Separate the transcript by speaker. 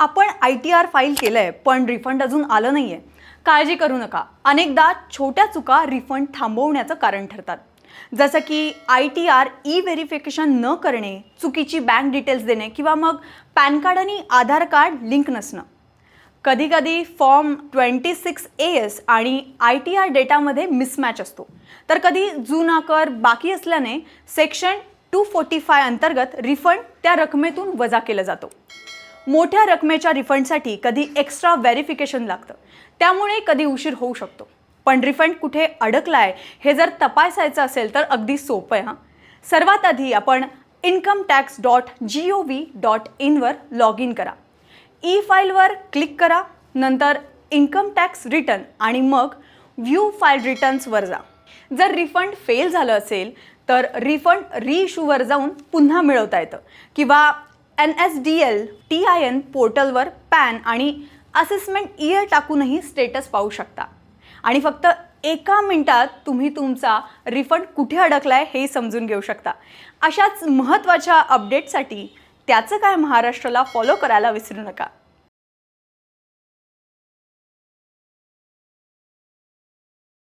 Speaker 1: आपण I T R file केलं आहे पण रिफंड अजून आलं नाही आहे काळजी करू नका. अनेकदा छोट्या चुका रिफंड थांबवण्याचं कारण ठरतात. जसं की I T R E verification न करणे चुकीची बँक डिटेल्स देणे किंवा मग पॅन कार्ड आणि आधार कार्ड लिंक नसणं. कधीकधी form twenty six A S आणि आय टी आर डेटामध्ये मिसमॅच असतो. तर कधी जुना कर बाकी असल्याने सेक्शन टू फोर्टी फाय अंतर्गत रिफंड त्या रकमेतून वजा केला जातो. मोठ्या रकमेच्या रिफंडसाठी कधी एक्स्ट्रा व्हेरिफिकेशन लागतं. त्यामुळे कधी उशीर होऊ शकतो. पण रिफंड कुठे अडकला आहे हे जर तपासायचं असेल तर अगदी सोपं आहे हां. सर्वात आधी आपण income tax dot G O V dot इनवर log in करा. ई फाईलवर क्लिक करा नंतर इन्कम टॅक्स रिटर्न आणि मग व्ह्यू फाईल रिटर्न्सवर जा. जर रिफंड फेल झालं असेल तर रिफंड रिइश्यूवर जाऊन पुन्हा मिळवता येतं. किंवा N S D L T I N पोर्टलवर पॅन आणि असेसमेंट इयर टाकूनही स्टेटस पाहू शकता. आणि फक्त एका मिनिटात तुम्ही तुमचा रिफंड कुठे अडकलाय हे समजून घेऊ शकता. अशाच महत्त्वाच्या अपडेटसाठी त्याचं काय महाराष्ट्राला फॉलो करायला विसरू नका.